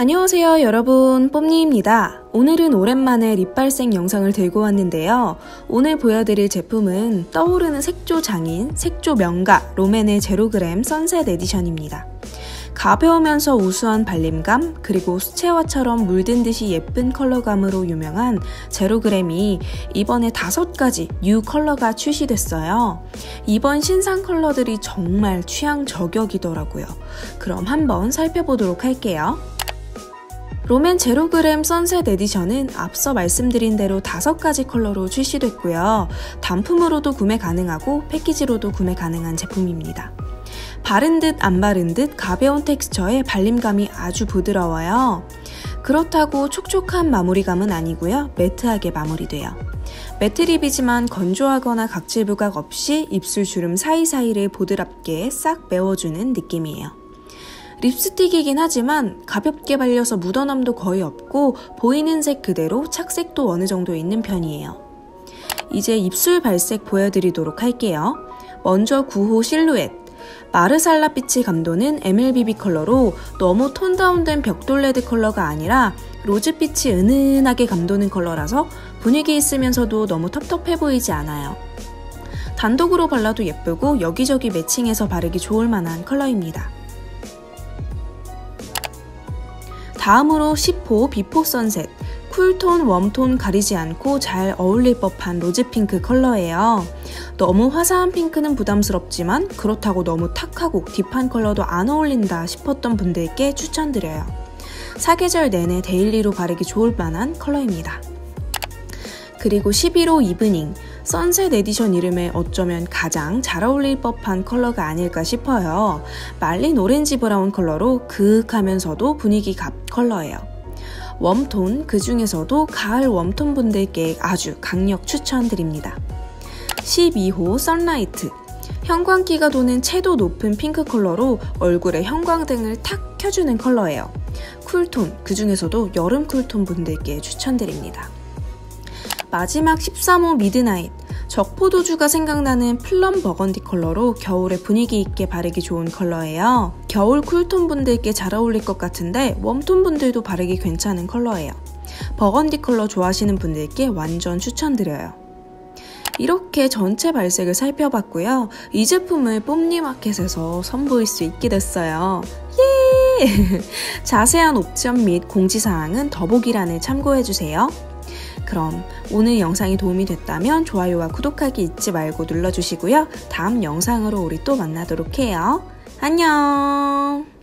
안녕하세요 여러분 뽐니입니다. 오늘은 오랜만에 립발색 영상을 들고 왔는데요. 오늘 보여드릴 제품은 떠오르는 색조 장인, 색조 명가 롬앤의 제로그램 선셋 에디션입니다. 가벼우면서 우수한 발림감, 그리고 수채화처럼 물든 듯이 예쁜 컬러감으로 유명한 제로그램이 이번에 다섯 가지 뉴 컬러가 출시됐어요. 이번 신상 컬러들이 정말 취향 저격이더라고요. 그럼 한번 살펴보도록 할게요. 롬앤 제로그램 선셋 에디션은 앞서 말씀드린 대로 다섯 가지 컬러로 출시됐고요. 단품으로도 구매 가능하고 패키지로도 구매 가능한 제품입니다. 바른 듯 안 바른 듯 가벼운 텍스처에 발림감이 아주 부드러워요. 그렇다고 촉촉한 마무리감은 아니고요. 매트하게 마무리돼요. 매트립이지만 건조하거나 각질 부각 없이 입술 주름 사이사이를 보드랍게 싹 메워주는 느낌이에요. 립스틱이긴 하지만 가볍게 발려서 묻어남도 거의 없고 보이는 색 그대로 착색도 어느 정도 있는 편이에요. 이제 입술 발색 보여드리도록 할게요. 먼저 9호 실루엣. 마르살라 빛이 감도는 MLBB 컬러로 너무 톤 다운된 벽돌 레드 컬러가 아니라 로즈빛이 은은하게 감도는 컬러라서 분위기 있으면서도 너무 텁텁해 보이지 않아요. 단독으로 발라도 예쁘고 여기저기 매칭해서 바르기 좋을 만한 컬러입니다. 다음으로 10호 비포 선셋. 쿨톤, 웜톤 가리지 않고 잘 어울릴 법한 로즈핑크 컬러예요. 너무 화사한 핑크는 부담스럽지만 그렇다고 너무 탁하고 딥한 컬러도 안 어울린다 싶었던 분들께 추천드려요. 사계절 내내 데일리로 바르기 좋을 만한 컬러입니다. 그리고 11호 이브닝. 선셋 에디션 이름에 어쩌면 가장 잘 어울릴 법한 컬러가 아닐까 싶어요. 말린 오렌지 브라운 컬러로 그윽하면서도 분위기 갑 컬러예요. 웜톤, 그 중에서도 가을 웜톤 분들께 아주 강력 추천드립니다. 12호 선라이트. 형광기가 도는 채도 높은 핑크 컬러로 얼굴에 형광등을 탁 켜주는 컬러예요. 쿨톤, 그 중에서도 여름 쿨톤 분들께 추천드립니다. 마지막 13호 미드나잇. 적포도주가 생각나는 플럼 버건디 컬러로 겨울에 분위기 있게 바르기 좋은 컬러예요. 겨울 쿨톤 분들께 잘 어울릴 것 같은데 웜톤 분들도 바르기 괜찮은 컬러예요. 버건디 컬러 좋아하시는 분들께 완전 추천드려요. 이렇게 전체 발색을 살펴봤고요. 이 제품을 뽐니마켓에서 선보일 수 있게 됐어요. 예! 자세한 옵션 및 공지사항은 더보기란을 참고해주세요. 그럼 오늘 영상이 도움이 됐다면 좋아요와 구독하기 잊지 말고 눌러주시고요. 다음 영상으로 우리 또 만나도록 해요. 안녕!